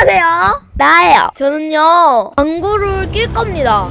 안녕하세요. 나예요. 저는요, 방구를 낄 겁니다.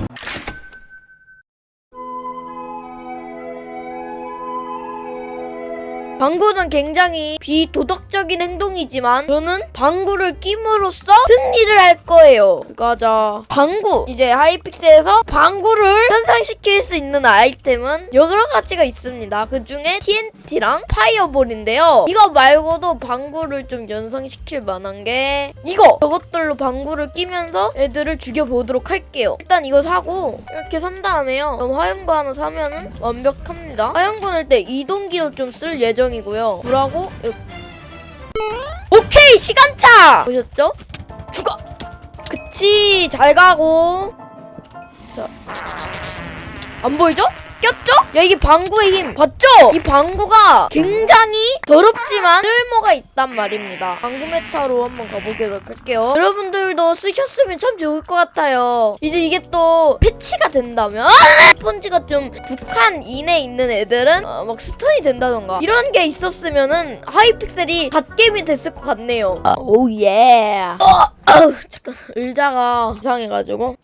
방구는 굉장히 비도덕적인 행동이지만 저는 방구를 끼므로써 승리를 할 거예요. 가자. 방구. 이제 하이픽셀에서 방구를 현상시킬 수 있는 아이템은 여러 가지가 있습니다. 그 중에 TNT랑 파이어볼인데요. 이거 말고도 방구를 좀 연상시킬 만한 게 이거! 저것들로 방구를 끼면서 애들을 죽여보도록 할게요. 일단 이거 사고 이렇게 산 다음에요. 그럼 화염구 하나 사면은 완벽합니다. 화염구는 때 이동기로 좀 쓸 예정이고요. 불하고 이렇게 오케이! 시간차! 보셨죠? 죽어! 그치 잘 가고 자. 안 보이죠? 꼈죠? 야 이게 방구의 힘. 봤죠? 이 방구가 굉장히 더럽지만 쓸모가 있단 말입니다. 방구 메타로 한번 가보도록 할게요. 여러분들도 쓰셨으면 참 좋을 것 같아요. 이제 이게 또 패치가 된다면? 스펀지가 좀 두 칸 이내에 있는 애들은 어, 막 스턴이 된다던가. 이런 게 있었으면은 하이픽셀이 갓겜이 됐을 것 같네요. 오예. 어, 잠깐. 의자가 이상해가지고